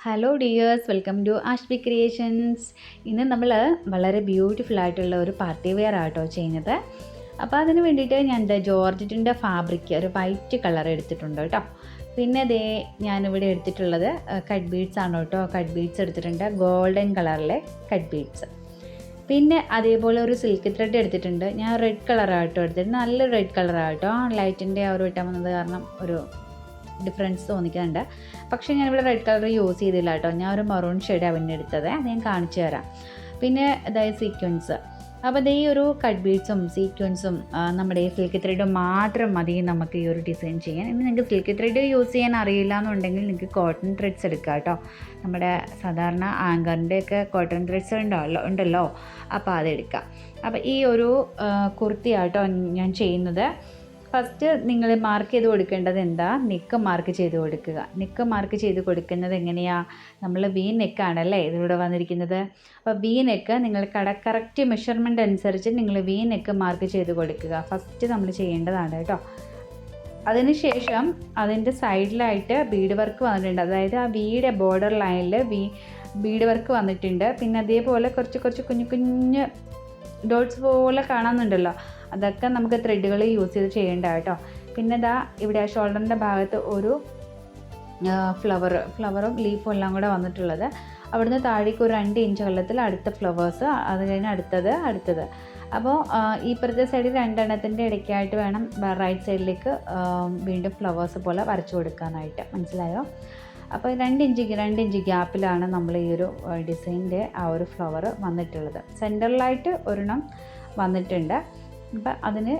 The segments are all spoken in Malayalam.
Hello dears welcome to Ashbi creations ഇന്ന് നമ്മൾ വളരെ ബ്യൂട്ടിഫുൾ ആയിട്ടുള്ള ഒരു പാർട്ടി വെയർ ആട്ടോ ചെയ്യുന്നത്. അപ്പോൾ അതിന് വേണ്ടിയിട്ട് ഞാൻ എന്താ ജോർജറ്റിന്റെ ഫാബ്രിക് ഒരു വൈറ്റ് കളർ എടുത്തിട്ടുണ്ട് കേട്ടോ. പിന്നെ ദേ ഞാനിവിടെ എടുത്തിട്ടുള്ളത് കട്ട് ബീഡ്സ് ആണ് കേട്ടോ കട്ട് ബീഡ്സ് എടുത്തിട്ടുണ്ട്. ഗോൾഡൻ കളറിലെ കട്ട് ബീഡ്സ് പിന്നെ അതേപോലെ ഒരു സിൽക്ക് ത്രെഡ് എടുത്തിട്ടുണ്ട്. ഞാൻ റെഡ് കളറാട്ടോ എടുത്തിട്ട് നല്ല റെഡ് കളറാട്ടോ ലൈറ്റിന്റെ ആ ഒരു ഇട്ടാൽ വന്നത് കാരണം ഒരു ഡിഫറൻസ് തോന്നിക്കുന്നുണ്ട് പക്ഷേ ഞാനിവിടെ റെഡ് കളർ യൂസ് ചെയ്തില്ല കേട്ടോ. ഞാൻ ഒരു മറൂൺ ഷെയ്ഡ് അവന്റെ എടുത്തത്. അത് ഞാൻ കാണിച്ചു തരാം. പിന്നെ അതായത് സീക്വൻസ് അപ്പോൾ അത് ഈ ഒരു കട്ട് ബീഡ്സും സീക്വൻസും നമ്മുടെ ഈ സിൽക്ക് ത്രെഡും മാത്രം മതി നമുക്ക് ഈ ഒരു ഡിസൈൻ ചെയ്യാൻ. ഇനി നിങ്ങൾക്ക് സിൽക്ക് ത്രെഡ് യൂസ് ചെയ്യാൻ അറിയില്ല എന്നുണ്ടെങ്കിൽ നിങ്ങൾക്ക് കോട്ടൺ ത്രെഡ്സ് എടുക്കുക കേട്ടോ. നമ്മുടെ സാധാരണ ആങ്കറിന്റെ ഒക്കെ കോട്ടൺ ത്രെഡ്സ് ഉണ്ടല്ലോ ഉണ്ടല്ലോ. അപ്പോൾ അതെടുക്കാം അപ്പോൾ ഈ ഒരു കുർത്തിയാട്ടോ ഞാൻ ചെയ്യുന്നത്. ഫസ്റ്റ് നിങ്ങൾ മാർക്ക് ചെയ്ത് കൊടുക്കേണ്ടത് എന്താ? നെക്ക് മാർക്ക് ചെയ്ത് കൊടുക്കുക. നെക്ക് മാർക്ക് ചെയ്ത് കൊടുക്കുന്നത് എങ്ങനെയാണ് നമ്മൾ വി നെക്കാണല്ലേ ഇതിലൂടെ വന്നിരിക്കുന്നത്. അപ്പോൾ വി നെക്ക് നിങ്ങൾ കട കറക്റ്റ് മെഷർമെന്റ് അനുസരിച്ച് നിങ്ങൾ വി നെക്ക് മാർക്ക് ചെയ്ത് കൊടുക്കുക. ഫസ്റ്റ് നമ്മൾ ചെയ്യേണ്ടതാണ് കേട്ടോ. അതിനുശേഷം അതിന്റെ സൈഡിലായിട്ട് ബീഡ് വർക്ക് വന്നിട്ടുണ്ട്. അതായത് ആ വീടെ ബോർഡർ ലൈനിൽ വി ബീഡ് വർക്ക് വന്നിട്ടുണ്ട്. പിന്നെ അതേപോലെ കുറച്ച് കുറച്ച് കുഞ്ഞു കുഞ്ഞ് ഡോട്ട്സ് പോലെ കാണാമെന്നുണ്ടല്ലോ അതൊക്കെ നമുക്ക് ത്രെഡുകൾ യൂസ് ചെയ്ത് ചെയ്യേണ്ട കേട്ടോ. പിന്നെ ഇതാ ഇവിടെ ഷോൾഡറിന്റെ ഭാഗത്ത് ഒരു ഫ്ലവർ ഫ്ലവറും ലീഫും എല്ലാം കൂടെ വന്നിട്ടുള്ളത്. അവിടുന്ന് താഴേക്ക് ഒരു രണ്ട് ഇഞ്ച് വെള്ളത്തിൽ അടുത്ത ഫ്ലവേഴ്സ് അത് കഴിഞ്ഞ് അടുത്തത് അടുത്തത്. അപ്പോൾ ഈ ഇപ്പുറത്തെ സൈഡിൽ രണ്ടെണ്ണത്തിന്റെ ഇടയ്ക്കായിട്ട് വേണം റൈറ്റ് സൈഡിലേക്ക് വീണ്ടും ഫ്ലവേഴ്സ് പോലെ വരച്ചു കൊടുക്കാനായിട്ട്. മനസ്സിലായോ? അപ്പോൾ രണ്ട് ഇഞ്ച് രണ്ട് ഇഞ്ച് ഗ്യാപ്പിലാണ് നമ്മൾ ഈ ഒരു ഡിസൈനിന്റെ ആ ഒരു ഫ്ലവർ വന്നിട്ടുള്ളത്. സെന്ററിലായിട്ട് ഒരെണ്ണം വന്നിട്ടുണ്ട്. അപ്പം അതിന്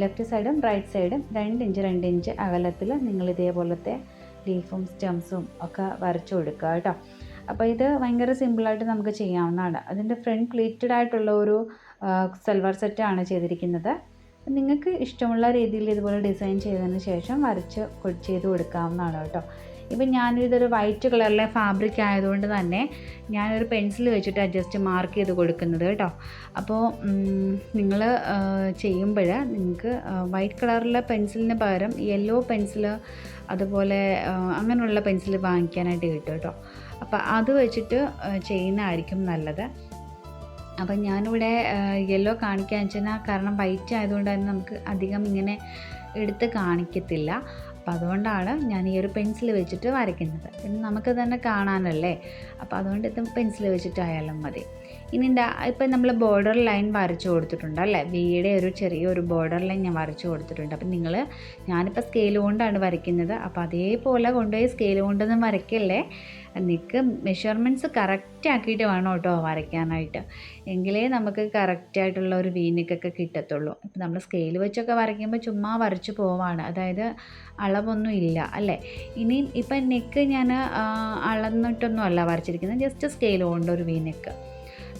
ലെഫ്റ്റ് സൈഡും റൈറ്റ് സൈഡും രണ്ട് ഇഞ്ച് രണ്ട് ഇഞ്ച് അകലത്തിൽ നിങ്ങൾ ഇതേപോലത്തെ ലീഫും സ്റ്റെംസും ഒക്കെ വരച്ചു കൊടുക്കുക കേട്ടോ. അപ്പോൾ ഇത് ഭയങ്കര സിമ്പിളായിട്ട് നമുക്ക് ചെയ്യാവുന്നതാണ്. അതിന്റെ ഫ്രണ്ട് പ്ലീറ്റഡ് ആയിട്ടുള്ള ഒരു സൽവാർ സെറ്റാണ് ചെയ്തിരിക്കുന്നത്. നിങ്ങൾക്ക് ഇഷ്ടമുള്ള രീതിയിൽ ഇതുപോലെ ഡിസൈൻ ചെയ്തതിന് ശേഷം വരച്ച് ചെയ്ത് കൊടുക്കാവുന്നതാണ് കേട്ടോ. ഇപ്പം ഞാനിതൊരു വൈറ്റ് കളറിലെ ഫാബ്രിക് ആയതുകൊണ്ട് തന്നെ ഞാനൊരു പെൻസിൽ വെച്ചിട്ട് അഡ്ജസ്റ്റ് മാർക്ക് ചെയ്ത് കൊടുക്കുന്നത് കേട്ടോ. അപ്പോൾ നിങ്ങൾ ചെയ്യുമ്പോൾ നിങ്ങൾക്ക് വൈറ്റ് കളറിലെ പെൻസിലിന് പകരം യെല്ലോ പെൻസിൽ അതുപോലെ അങ്ങനെയുള്ള പെൻസിൽ വാങ്ങിക്കാനായിട്ട് കിട്ടും കേട്ടോ. അപ്പോൾ അത് വെച്ചിട്ട് ചെയ്യുന്നതായിരിക്കും നല്ലത്. അപ്പം ഞാനിവിടെ യെല്ലോ കാണിക്കാൻ വെച്ചാൽ കാരണം വൈറ്റ് ആയതുകൊണ്ട് തന്നെ നമുക്ക് അധികം ഇങ്ങനെ എടുത്ത് കാണിക്കത്തില്ല. അപ്പോൾ അതുകൊണ്ടാണ് ഞാൻ ഈ ഒരു പെൻസിൽ വെച്ചിട്ട് വരയ്ക്കുന്നത്. പിന്നെ നമുക്ക് തന്നെ കാണാനല്ലേ? അപ്പോൾ അതുകൊണ്ട് ഇത് പെൻസിൽ വെച്ചിട്ടായാലും മതി. ഇനി എന്താ ഇപ്പം നമ്മൾ ബോർഡർ ലൈൻ വരച്ചു കൊടുത്തിട്ടുണ്ട് അല്ലേ? വീടെ ഒരു ചെറിയൊരു ബോർഡർ ലൈൻ ഞാൻ വരച്ചു കൊടുത്തിട്ടുണ്ട്. അപ്പം നിങ്ങൾ ഞാനിപ്പോൾ സ്കെയിൽ കൊണ്ടാണ് വരയ്ക്കുന്നത്. അപ്പോൾ അതേപോലെ കൊണ്ടുപോയി സ്കെയിൽ കൊണ്ടൊന്നും വരയ്ക്കല്ലേ? നിങ്ങൾക്ക് മെഷർമെന്റ്സ് കറക്റ്റ് ആക്കിയിട്ട് വേണം കേട്ടോ വരയ്ക്കാനായിട്ട്. എങ്കിലേ നമുക്ക് കറക്റ്റായിട്ടുള്ള ഒരു വീനിക്കൊക്കെ കിട്ടത്തുള്ളൂ. ഇപ്പം നമ്മൾ സ്കെയിൽ വെച്ചൊക്കെ വരയ്ക്കുമ്പോൾ ചുമ്മാ വരച്ച് പോവാണ്. അതായത് അളവൊന്നും ഇല്ല അല്ലേ? ഇനിയും ഇപ്പം നെക്ക് ഞാൻ അളന്നിട്ടൊന്നും അല്ല വരച്ചിരിക്കുന്നത്. ജസ്റ്റ് സ്കെയിൽ കൊണ്ടൊരു ഒരു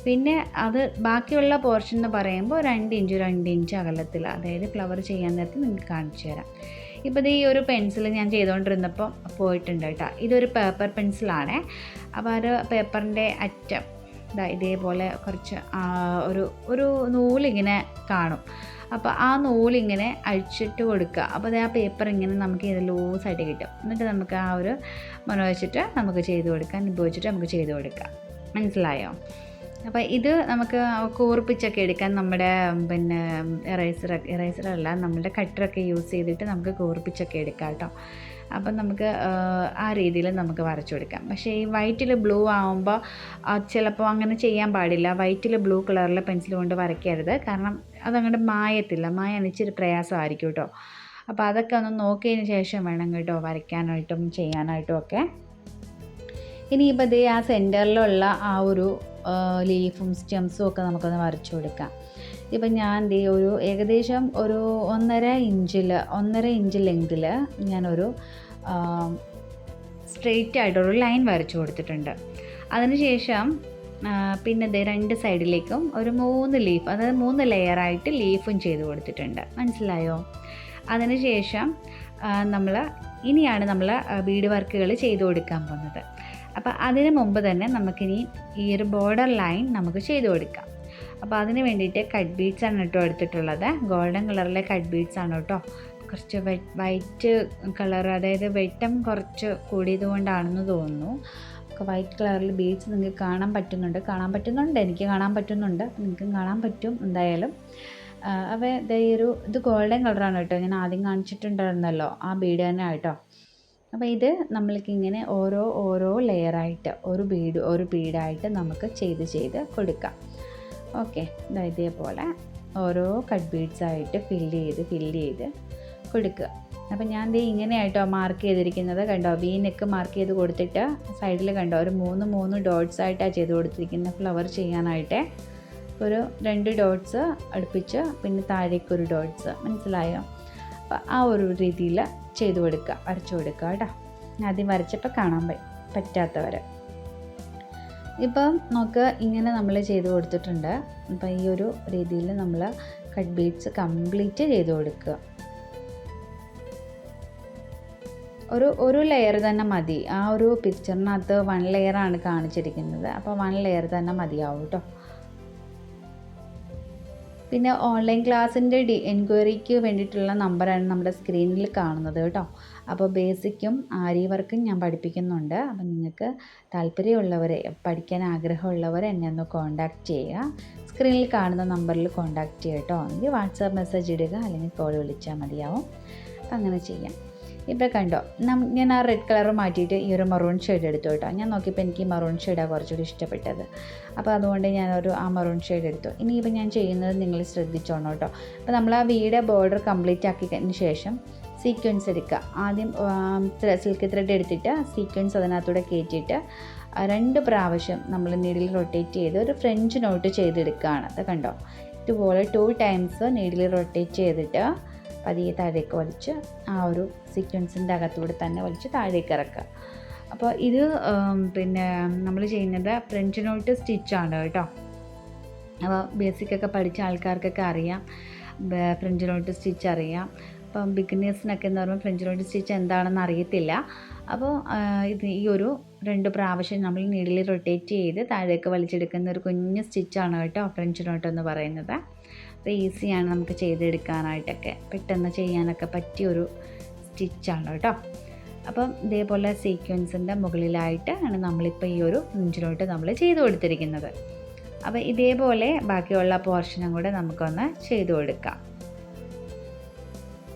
പിന്നെ അത് ബാക്കിയുള്ള പോർഷൻ എന്ന് പറയുമ്പോൾ രണ്ട് ഇഞ്ച് രണ്ട് ഇഞ്ച് അകലത്തിൽ അതായത് ഫ്ലവർ ചെയ്യാൻ നേരത്ത് നിങ്ങൾക്ക് കാണിച്ചു തരാം. ഇപ്പോൾ ഈ ഒരു പെൻസിൽ ഞാൻ ചെയ്തുകൊണ്ടിരുന്നപ്പോൾ പോയിട്ടുണ്ട് കേട്ടോ ഇതൊരു പേപ്പർ പെൻസിലാണേ അപ്പോൾ അത് പേപ്പറിന്റെ അറ്റം ഇതാ ഇതേപോലെ കുറച്ച് ഒരു ഒരു നൂലിങ്ങനെ കാണും. അപ്പോൾ ആ നൂലിങ്ങനെ അഴിച്ചിട്ട് കൊടുക്കുക. അപ്പോൾ അത് ആ പേപ്പർ ഇങ്ങനെ നമുക്ക് ഇത് ലൂസായിട്ട് കിട്ടും. എന്നിട്ട് നമുക്ക് ആ ഒരു മന വെച്ചിട്ട് നമുക്ക് ചെയ്ത് കൊടുക്കാം. ഉപയോഗിച്ചിട്ട് നമുക്ക് ചെയ്ത് കൊടുക്കാം. മനസ്സിലായോ? അപ്പോൾ ഇത് നമുക്ക് കൂർപ്പിച്ചൊക്കെ എടുക്കാൻ നമ്മുടെ പിന്നെ ഇറൈസർ ഇറൈസറല്ല നമ്മുടെ കട്ടറൊക്കെ യൂസ് ചെയ്തിട്ട് നമുക്ക് കൂർപ്പിച്ചൊക്കെ എടുക്കാം കേട്ടോ അപ്പം നമുക്ക് ആ രീതിയിൽ നമുക്ക് വരച്ചു കൊടുക്കാം. പക്ഷേ ഈ വൈറ്റിൽ ബ്ലൂ ആകുമ്പോൾ ചിലപ്പോൾ അങ്ങനെ ചെയ്യാൻ പാടില്ല. വൈറ്റിൽ ബ്ലൂ കളറിലെ പെൻസിൽ കൊണ്ട് വരയ്ക്കരുത്. കാരണം അതങ്ങോട്ട് മായത്തില്ല. മായ ഇച്ചിരി പ്രയാസമായിരിക്കും കേട്ടോ അപ്പോൾ അതൊക്കെ ഒന്ന് നോക്കിയതിന് ശേഷം വേണം കേട്ടോ വരയ്ക്കാനായിട്ടും ചെയ്യാനായിട്ടും ഒക്കെ. ഇനിയിപ്പോൾ ഇതേ ആ സെന്ററിലുള്ള ആ ഒരു ലീഫും സ്റ്റെംസും ഒക്കെ നമുക്കൊന്ന് വരച്ചു കൊടുക്കാം. ഇപ്പം ഞാൻ ദേ ഒരു ഏകദേശം ഒരു ഒന്നര ഇഞ്ചിൽ ഒന്നര ഇഞ്ച് ലെങ്തിൽ ഞാനൊരു സ്ട്രെയിറ്റ് ആയിട്ടൊരു ലൈൻ വരച്ചു കൊടുത്തിട്ടുണ്ട്. അതിനുശേഷം പിന്നെ ദേ രണ്ട് സൈഡിലേക്കും ഒരു മൂന്ന് ലീഫ് അതായത് മൂന്ന് ലെയറായിട്ട് ലീഫും ചെയ്ത് കൊടുത്തിട്ടുണ്ട്. മനസ്സിലായോ? അതിനുശേഷം നമ്മൾ ഇനിയാണ് നമ്മൾ ബീഡ് വർക്കുകൾ ചെയ്തു കൊടുക്കാൻ പോകുന്നത്. അപ്പോൾ അതിന് മുമ്പ് തന്നെ നമുക്കിനി ഈ ഒരു ബോർഡർ ലൈൻ നമുക്ക് ചെയ്ത് കൊടുക്കാം. അപ്പോൾ അതിന് വേണ്ടിയിട്ട് കട്ട് ബീഡ്സ് ആണ് കേട്ടോ എടുത്തിട്ടുള്ളത്. ഗോൾഡൻ കളറിലെ കട്ട് ബീഡ്സ് ആണ് കേട്ടോ. കുറച്ച് വൈറ്റ് കളർ അതായത് വെട്ടം കുറച്ച് കൂടിയത് കൊണ്ടാണെന്ന് തോന്നുന്നു. അപ്പോൾ വൈറ്റ് കളറിൽ ബീഡ്സ് നിങ്ങൾക്ക് കാണാൻ പറ്റുന്നുണ്ട്. കാണാൻ പറ്റുന്നുണ്ട്. എനിക്ക് കാണാൻ പറ്റുന്നുണ്ട്. നിങ്ങൾക്കും കാണാൻ പറ്റും എന്തായാലും. അവ ഇതൊരു ഇത് ഗോൾഡൻ കളറാണ് കേട്ടോ. ഞാൻ ആദ്യം കാണിച്ചിട്ടുണ്ടായിരുന്നല്ലോ. ആ ബീഡ് തന്നെ കേട്ടോ അപ്പോൾ ഇത് നമ്മൾക്ക് ഇങ്ങനെ ഓരോ ഓരോ ലെയറായിട്ട് ഒരു ബീഡ് ഒരു ബീഡായിട്ട് നമുക്ക് ചെയ്ത് ചെയ്ത് കൊടുക്കാം. ഓക്കെ ഇതേപോലെ ഓരോ കട്ട് ബീഡ്സ് ആയിട്ട് ഫില്ല് ചെയ്ത് ഫില്ല് ചെയ്ത് കൊടുക്കുക. അപ്പോൾ ഞാൻ ദേ ഇങ്ങനെയായിട്ടോ മാർക്ക് ചെയ്തിരിക്കുന്നത് കണ്ടോ? വി നെക്ക് മാർക്ക് ചെയ്ത് കൊടുത്തിട്ട് സൈഡിൽ കണ്ടോ? ഒരു മൂന്ന് മൂന്ന് ഡോട്ട്സ് ആയിട്ടാണ് ചെയ്ത് കൊടുത്തിരിക്കുന്നത്. ഫ്ലവർ ചെയ്യാനായിട്ട് ഒരു രണ്ട് ഡോട്ട്സ് അടുപ്പിച്ച് പിന്നെ താഴേക്ക് ഒരു ഡോട്ട്സ് മനസ്സിലായോ? അപ്പോൾ ആ ഒരു രീതിയിൽ ചെയ്തു കൊടുക്കുക വരച്ചു കൊടുക്കുക കേട്ടോ. ആദ്യം വരച്ചപ്പോൾ കാണാൻ പറ്റാത്തവർ ഇപ്പം നമുക്ക് ഇങ്ങനെ നമ്മൾ ചെയ്ത് കൊടുത്തിട്ടുണ്ട്. അപ്പം ഈ ഒരു രീതിയിൽ നമ്മൾ കട്ട് ബീഡ്സ് കംപ്ലീറ്റ് ചെയ്ത് കൊടുക്കുക. ഒരു ഒരു ലെയർ തന്നെ മതി. ആ ഒരു പിക്ചറിനകത്ത് വൺ ലെയറാണ് കാണിച്ചിരിക്കുന്നത്. അപ്പോൾ വൺ ലെയർ തന്നെ മതിയാവും കേട്ടോ. പിന്നെ ഓൺലൈൻ ക്ലാസ്സിന്റെ ഡി എൻക്വയറിക്ക് വേണ്ടിയിട്ടുള്ള നമ്പറാണ് നമ്മുടെ സ്ക്രീനിൽ കാണുന്നത് കേട്ടോ. അപ്പോൾ ബേസിക്കും ആരി വർക്കും ഞാൻ പഠിപ്പിക്കുന്നുണ്ട്. അപ്പം നിങ്ങൾക്ക് താല്പര്യമുള്ളവർ പഠിക്കാൻ ആഗ്രഹമുള്ളവർ എന്നെ ഒന്ന് കോൺടാക്റ്റ് ചെയ്യുക. സ്ക്രീനിൽ കാണുന്ന നമ്പറിൽ കോൺടാക്റ്റ് ചെയ്യുക കേട്ടോ. അല്ലെങ്കിൽ വാട്സാപ്പ് മെസ്സേജ് ഇടുക അല്ലെങ്കിൽ കോൾ വിളിച്ചാൽ മതിയാവും. അങ്ങനെ ചെയ്യാം. ഇപ്പോൾ കണ്ടോ? ഞാൻ ആ റെഡ് കളർ മാറ്റിയിട്ട് ഈ ഒരു മറൂൺ ഷെയ്ഡ് എടുത്തു കേട്ടോ. ഞാൻ നോക്കിയപ്പോൾ എനിക്ക് മറൂൺ ഷെയ്ഡാണ് കുറച്ചുകൂടി ഇഷ്ടപ്പെട്ടത്. അപ്പോൾ അതുകൊണ്ട് ഞാനൊരു ആ മറൂൺ ഷെയ്ഡ് എടുത്തു. ഇനിയിപ്പോൾ ഞാൻ ചെയ്യുന്നത് നിങ്ങൾ ശ്രദ്ധിച്ചോണം കേട്ടോ. അപ്പോൾ നമ്മൾ ആ വീട് ബോർഡർ കംപ്ലീറ്റ് ആക്കിയതിന് ശേഷം സീക്വൻസ് എടുക്കുക. ആദ്യം സിൽക്ക് ത്രെഡ് എടുത്തിട്ട് സീക്വൻസ് അതിനകത്തൂടെ കയറ്റിയിട്ട് രണ്ട് പ്രാവശ്യം നമ്മൾ നീഡിൽ റൊട്ടേറ്റ് ചെയ്ത് ഒരു ഫ്രഞ്ച് നോട്ട് ചെയ്തെടുക്കുകയാണ്. അത് കണ്ടോ? ഇതുപോലെ ടു ടൈംസ് നീഡിൽ റൊട്ടേറ്റ് ചെയ്തിട്ട് പതിയെ താഴേക്ക് വലിച്ച് ആ ഒരു സീക്വൻസിന്റെ അകത്തൂടെ തന്നെ വലിച്ച് താഴേക്ക് ഇറക്കുക. അപ്പോൾ ഇത് പിന്നെ നമ്മൾ ചെയ്യുന്നത് ഫ്രഞ്ച് നോട്ട് സ്റ്റിച്ചാണ് കേട്ടോ. അപ്പോൾ ബേസിക്കൊക്കെ പഠിച്ച ആൾക്കാർക്കൊക്കെ അറിയാം. ഫ്രഞ്ച് നോട്ട് സ്റ്റിച്ച് അറിയാം. അപ്പം ബിഗിനേഴ്സിനൊക്കെ എന്ന് പറയുമ്പോൾ ഫ്രഞ്ച് നോട്ട് സ്റ്റിച്ച് എന്താണെന്ന് അറിയത്തില്ല. അപ്പോൾ ഇത് ഈ ഒരു രണ്ട് പ്രാവശ്യം നമ്മൾ നീഡിൽ റൊട്ടേറ്റ് ചെയ്ത് താഴേക്ക് വലിച്ചെടുക്കുന്ന ഒരു കുഞ്ഞ് സ്റ്റിച്ചാണ് കേട്ടോ ഫ്രഞ്ച് നോട്ട് എന്ന് പറയുന്നത്. അപ്പോൾ ഈസിയാണ് നമുക്ക് ചെയ്തെടുക്കാനായിട്ടൊക്കെ. പെട്ടെന്ന് ചെയ്യാനൊക്കെ പറ്റിയൊരു സ്റ്റിച്ചാണ് കേട്ടോ. അപ്പം ഇതേപോലെ സീക്വൻസിന്റെ മുകളിലായിട്ട് ആണ് നമ്മളിപ്പോൾ ഈ ഒരു നെഞ്ചിലോട്ട് നമ്മൾ ചെയ്തു കൊടുത്തിരിക്കുന്നത്. അപ്പോൾ ഇതേപോലെ ബാക്കിയുള്ള പോർഷനും കൂടെ നമുക്കൊന്ന് ചെയ്തു കൊടുക്കാം.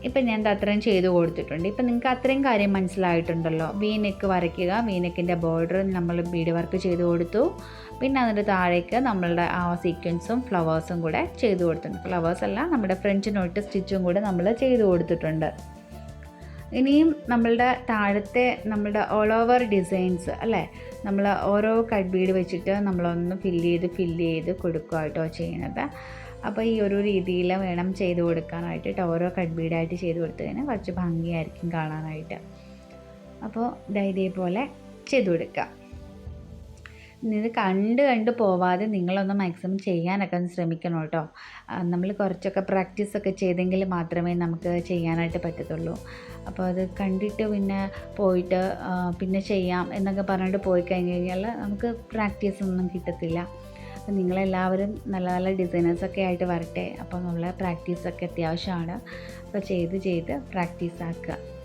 ഇപ്പം ഞാൻ അത്രയും ചെയ്തു കൊടുത്തിട്ടുണ്ട്. ഇപ്പം നിങ്ങൾക്ക് അത്രയും കാര്യം മനസ്സിലായിട്ടുണ്ടല്ലോ. വീനെക്ക് വരയ്ക്കുക വീനെക്കിന്റെ ബോർഡർ നമ്മൾ ബീഡ് വർക്ക് ചെയ്ത് കൊടുത്തു. പിന്നെ അതിന്റെ താഴേക്ക് നമ്മളുടെ ആ സീക്വൻസും ഫ്ലവേഴ്സും കൂടെ ചെയ്തു കൊടുത്തിട്ടുണ്ട്. ഫ്ലവേഴ്സ് അല്ല നമ്മുടെ ഫ്രഞ്ച് നോട്ട് സ്റ്റിച്ചും കൂടെ നമ്മൾ ചെയ്തു കൊടുത്തിട്ടുണ്ട്. ഇനിയും നമ്മളുടെ താഴത്തെ നമ്മളുടെ ഓൾ ഓവർ ഡിസൈൻസ് അല്ലേ? നമ്മൾ ഓരോ കട്ട് ബീഡ് വെച്ചിട്ട് നമ്മളൊന്ന് ഫില്ല് ചെയ്ത് ഫില്ല് ചെയ്ത് കൊടുക്കുക കേട്ടോ ചെയ്യുന്നത് അപ്പോൾ ഈ ഒരു രീതിയിൽ വേണം ചെയ്ത് കൊടുക്കാനായിട്ട് ഓരോ കട്ട് ബീഡായിട്ട് ചെയ്ത് കൊടുത്തു കഴിഞ്ഞാൽ കുറച്ച് ഭംഗിയായിരിക്കും കാണാനായിട്ട്. അപ്പോൾ ഇതേപോലെ ചെയ്ത് കൊടുക്കുക ഇത് കണ്ട് കണ്ട് പോവാതെ നിങ്ങളൊന്ന് മാക്സിമം ചെയ്യാനൊക്കെ ഒന്ന് ശ്രമിക്കണം കേട്ടോ. നമ്മൾ കുറച്ചൊക്കെ പ്രാക്ടീസ് ഒക്കെ ചെയ്തെങ്കിൽ മാത്രമേ നമുക്ക് ചെയ്യാനായിട്ട് പറ്റത്തുള്ളൂ. അപ്പോൾ അത് കണ്ടിട്ട് പിന്നെ പോയിട്ട് പിന്നെ ചെയ്യാം എന്നൊക്കെ പറഞ്ഞിട്ട് പോയി കഴിഞ്ഞ് കഴിഞ്ഞാൽ നമുക്ക് പ്രാക്ടീസ് ഒന്നും കിട്ടത്തില്ല. അപ്പോൾ നിങ്ങളെല്ലാവരും നല്ല നല്ല ഡിസൈനേഴ്സൊക്കെ ആയിട്ട് വരട്ടെ. അപ്പോൾ നമ്മളെ പ്രാക്ടീസൊക്കെ അത്യാവശ്യമാണ്. അപ്പോൾ ചെയ്ത് ചെയ്ത് പ്രാക്ടീസ് ആക്കുക.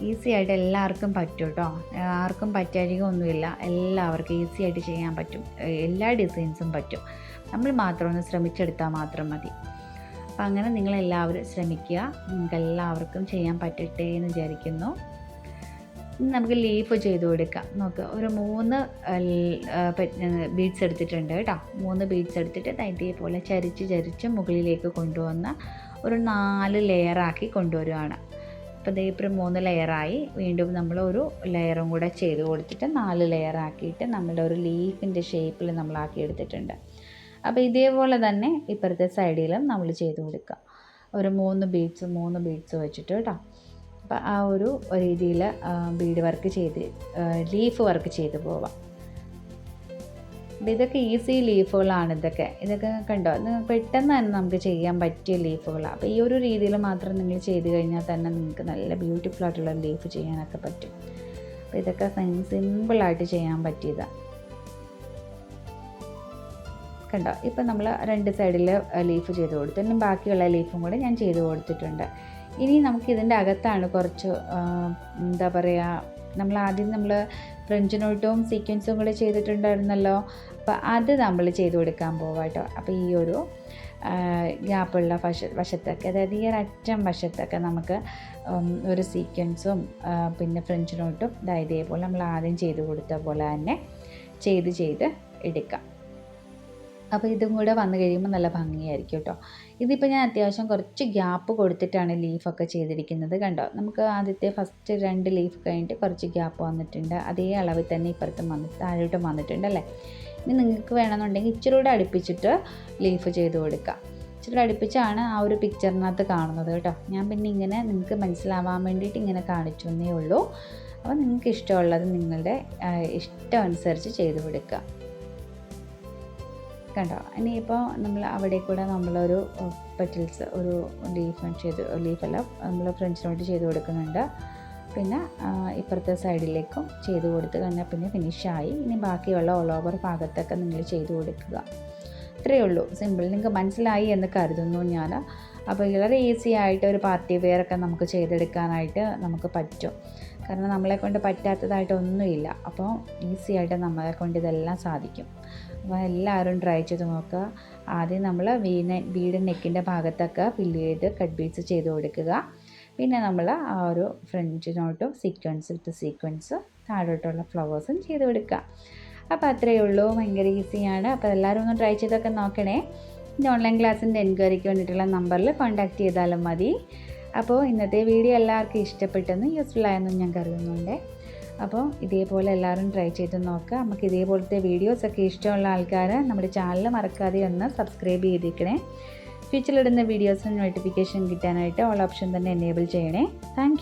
ഈസി ആയിട്ട് എല്ലാവർക്കും പറ്റും കേട്ടോ ആർക്കും ഒന്നുമില്ല എല്ലാവർക്കും ഈസി ആയിട്ട് ചെയ്യാൻ പറ്റും. എല്ലാ ഡിസൈൻസും പറ്റും. നമ്മൾ മാത്രം ഒന്ന് ശ്രമിച്ചെടുത്താൽ മാത്രം മതി. അപ്പം അങ്ങനെ നിങ്ങളെല്ലാവരും ശ്രമിക്കുക. നിങ്ങൾക്ക് എല്ലാവർക്കും ചെയ്യാൻ പറ്റട്ടെ എന്ന് വിചാരിക്കുന്നു. നമുക്ക് ലീഫ് ചെയ്ത് കൊടുക്കാം. നോക്ക് ഒരു മൂന്ന് ബീഡ്സ് എടുത്തിട്ടുണ്ട് കേട്ടോ മൂന്ന് ബീഡ്സ് എടുത്തിട്ട് ഇതേപോലെ ചരിച്ച് ചരിച്ച് മുകളിലേക്ക് കൊണ്ടുവന്ന ഒരു നാല് ലെയറാക്കി കൊണ്ടുവരികയാണ് അപ്പോൾ ദേ ഇപ്പം മൂന്ന് ലെയറായി വീണ്ടും നമ്മൾ ഒരു ലെയറും കൂടെ ചെയ്ത് കൊടുത്തിട്ട് നാല് ലെയർ ആക്കിയിട്ട് നമ്മുടെ ഒരു ലീഫിന്റെ ഷേപ്പിൽ നമ്മൾ ആക്കി എടുത്തിട്ടുണ്ട്. അപ്പോൾ ഇതേപോലെ തന്നെ ഇപ്പുറത്തെ സൈഡിലും നമ്മൾ ചെയ്ത് കൊടുക്കുക ഒരു മൂന്ന് ബീഡ്സ് മൂന്ന് ബീഡ്സ് വെച്ചിട്ട് കേട്ടോ അപ്പോൾ ആ ഒരു രീതിയിൽ ബീഡ് വർക്ക് ചെയ്ത് ലീഫ് വർക്ക് ചെയ്ത് പോവാം. അപ്പോൾ ഇതൊക്കെ ഈസി ലീഫുകളാണ് ഇതൊക്കെ. ഇതൊക്കെ കണ്ടോ? ഇത് പെട്ടെന്ന് തന്നെ നമുക്ക് ചെയ്യാൻ പറ്റിയ ലീഫുകളാണ് അപ്പോൾ ഈ ഒരു രീതിയിൽ മാത്രം നിങ്ങൾ ചെയ്ത് കഴിഞ്ഞാൽ തന്നെ നിങ്ങൾക്ക് നല്ല ബ്യൂട്ടിഫുൾ ആയിട്ടുള്ള ലീഫ് ചെയ്യാനൊക്കെ പറ്റും. അപ്പോൾ ഇതൊക്കെ സിമ്പിളായിട്ട് ചെയ്യാൻ പറ്റിയതാണ് കണ്ടോ? ഇപ്പം നമ്മൾ രണ്ട് സൈഡിൽ ലീഫ് ചെയ്ത് കൊടുത്തു. ഇനി ബാക്കിയുള്ള ലീഫും കൂടെ ഞാൻ ചെയ്ത് കൊടുത്തിട്ടുണ്ട്. ഇനി നമുക്ക് ഇതിന്റെ അകത്താണ് കുറച്ച് എന്താ പറയുക നമ്മൾ ആദ്യം നമ്മൾ ഫ്രഞ്ച് നോട്ടും സീക്വൻസും കൂടെ ചെയ്തിട്ടുണ്ടായിരുന്നല്ലോ. അപ്പോൾ അത് നമ്മൾ ചെയ്തു കൊടുക്കാൻ പോവാം കേട്ടോ അപ്പോൾ ഈ ഒരു ഗ്യാപ്പുള്ള വശ വശത്തൊക്കെ അതായത് ഈ ഒരു അറ്റം വശത്തൊക്കെ നമുക്ക് ഒരു സീക്വൻസും പിന്നെ ഫ്രഞ്ച് നോട്ടും ഇതായതേപോലെ നമ്മൾ ആദ്യം ചെയ്ത് കൊടുത്ത പോലെ തന്നെ ചെയ്ത് ചെയ്ത് എടുക്കാം. അപ്പോൾ ഇതും കൂടെ വന്നു കഴിയുമ്പോൾ നല്ല ഭംഗിയായിരിക്കും കേട്ടോ ഇതിപ്പോൾ ഞാൻ അത്യാവശ്യം കുറച്ച് ഗ്യാപ്പ് കൊടുത്തിട്ടാണ് ലീഫൊക്കെ ചെയ്തിരിക്കുന്നത് കണ്ടോ? നമുക്ക് ആദ്യത്തെ ഫസ്റ്റ് രണ്ട് ലീഫ് കഴിഞ്ഞിട്ട് കുറച്ച് ഗ്യാപ്പ് വന്നിട്ടുണ്ട്. അതേ അളവിൽ തന്നെ ഇപ്പുറത്തും വന്ന് താഴോട്ടും വന്നിട്ടുണ്ട് അല്ലേ? ഇനി നിങ്ങൾക്ക് വേണമെന്നുണ്ടെങ്കിൽ ഇച്ചിരി കൂടെ അടുപ്പിച്ചിട്ട് ലീഫ് ചെയ്ത് കൊടുക്കാം. ഇച്ചിരി അടുപ്പിച്ചാണ് ആ ഒരു പിക്ചറിനകത്ത് കാണുന്നത് കേട്ടോ. ഞാൻ പിന്നെ ഇങ്ങനെ നിങ്ങൾക്ക് മനസ്സിലാവാൻ വേണ്ടിയിട്ട് ഇങ്ങനെ കാണിച്ചു എന്നേ ഉള്ളൂ. അപ്പോൾ നിങ്ങൾക്ക് ഇഷ്ടമുള്ളത് നിങ്ങളുടെ ഇഷ്ടം അനുസരിച്ച് ചെയ്ത് കൊടുക്കുക. കണ്ടോ? ഇനിയിപ്പോൾ നമ്മൾ അവിടെ കൂടെ നമ്മളൊരു പെറ്റിൽസ് ഒരു ലീഫ് ചെയ്ത് ലീഫല്ല നമ്മൾ ഫ്രഞ്ച് നോട്ട് ചെയ്ത് കൊടുക്കുന്നുണ്ട്. പിന്നെ ഇപ്പുറത്തെ സൈഡിലേക്കും ചെയ്ത് കൊടുത്ത് കഴിഞ്ഞാൽ പിന്നെ ഫിനിഷായി ഇനി ബാക്കിയുള്ള ഓൾ ഓവർ ഭാഗത്തൊക്കെ നിങ്ങൾ ചെയ്ത് കൊടുക്കുക. ഇത്രയേ ഉള്ളൂ. സിമ്പിൾ നിങ്ങൾക്ക് മനസ്സിലായി എന്ന് കരുതുന്നു ഞാൻ. അപ്പോൾ വളരെ ഈസി ആയിട്ട് ഒരു പാർട്ടി വെയർ ഒക്കെ നമുക്ക് ചെയ്തെടുക്കാനായിട്ട് നമുക്ക് പറ്റും. കാരണം നമ്മളെ കൊണ്ട് പറ്റാത്തതായിട്ടൊന്നുമില്ല അപ്പോൾ ഈസി ആയിട്ട് നമ്മളെ കൊണ്ട് ഇതെല്ലാം സാധിക്കും. അപ്പോൾ എല്ലാവരും ട്രൈ ചെയ്ത് നോക്കുക. ആദ്യം നമ്മൾ വീന വീട് നെക്കിന്റെ ഭാഗത്തൊക്കെ ഫില്ല് ചെയ്ത് കട്ട് ബീഡ്സ് ചെയ്ത് കൊടുക്കുക. പിന്നെ നമ്മൾ ആ ഒരു ഫ്രഞ്ച് നോട്ടും സീക്വൻസ് വിത്ത് സീക്വൻസ് താഴോട്ടുള്ള ഫ്ലവേഴ്സും ചെയ്ത് കൊടുക്കുക. അപ്പോൾ അത്രയേ ഉള്ളൂ. ഭയങ്കര ഈസിയാണ് അപ്പോൾ എല്ലാവരും ഒന്ന് ട്രൈ ചെയ്തൊക്കെ നോക്കണേ. ഇനി ഓൺലൈൻ ക്ലാസ്സിന്റെ എൻക്വയറിക്ക് വേണ്ടിയിട്ടുള്ള നമ്പറിൽ കോൺടാക്റ്റ് ചെയ്താലും മതി. അപ്പോൾ ഇന്നത്തെ വീഡിയോ എല്ലാവർക്കും ഇഷ്ടപ്പെട്ടെന്ന് യൂസ്ഫുൾ ആയെന്നും ഞാൻ കരുതുന്നുണ്ട്. അപ്പോൾ ഇതേപോലെ എല്ലാവരും ട്രൈ ചെയ്ത് നോക്കുക നമുക്ക് ഇതേപോലത്തെ വീഡിയോസൊക്കെ ഇഷ്ടമുള്ള ആൾക്കാർ നമ്മുടെ ചാനൽ മറക്കാതെ ഒന്ന് സബ്സ്ക്രൈബ് ചെയ്തിരിക്കണേ ഫ്യൂച്ചറിലിടുന്ന വീഡിയോസിന് നോട്ടിഫിക്കേഷൻ കിട്ടാനായിട്ട് ഓൾ ഓപ്ഷൻ തന്നെ എനേബിൾ ചെയ്യണേ. താങ്ക്